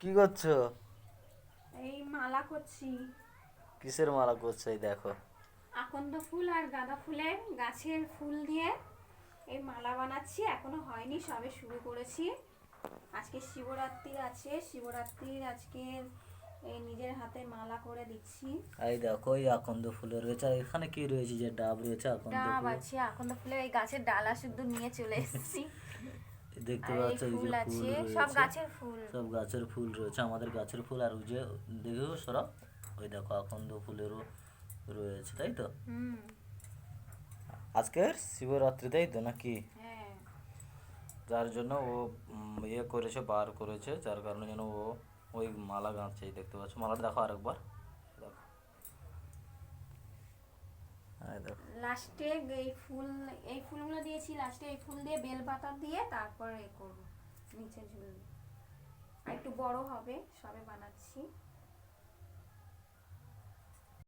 কি করছ? এই মালা করছি। কিসের মালা করছ? এই দেখো। আকন্দ ফুল আর গাঁদা ফুলের গাছের ফুল দিয়ে এই মালা বানাচ্ছি। এখনও হয়নি সবে শুরু করেছি। আজকে শিবরাত্রি আছে। শিবরাত্রির আজকে এই নিজের হাতে মালা করে দিচ্ছি। এই দেখো এই আকন্দ ফুলের রয়েছে। আর এখানে কি রয়েছে যে ডাব রয়েছে আকন্দ ডাব ফুল? আছে আকন্দ ফুলের এই গাছের ডালা শুদ্ধ নিয়ে চলে এসেছি। দেখতে পাচ্ছ এই যে ফুল সব গাছের ফুল। সব গাছের ফুল রয়েছে আমাদের গাছের ফুল। আর ওই যে দেখেও সরব ওই দেখো আকন্দ ফুলেরও রয়েছে তাই তো? আজকের শিবরাত্রি তাই তো নাকি? হ্যাঁ। যার জন্য ও ইয়ে করেছে বার করেছে যার কারণে যেন ও ওই মালা গাঁথছে দেখতে পাচ্ছ। মালাটা দেখো আরেকবার দেখো হ্যাঁ দেখো লাস্টে এই ফুল, এই ফুলগুলো দিয়েছি লাস্টে এই ফুল দিয়ে বেল পাতা দিয়ে তারপর এ করব, নিচে ঝুলবে একটু বড় হবে, সবে বানাচ্ছি।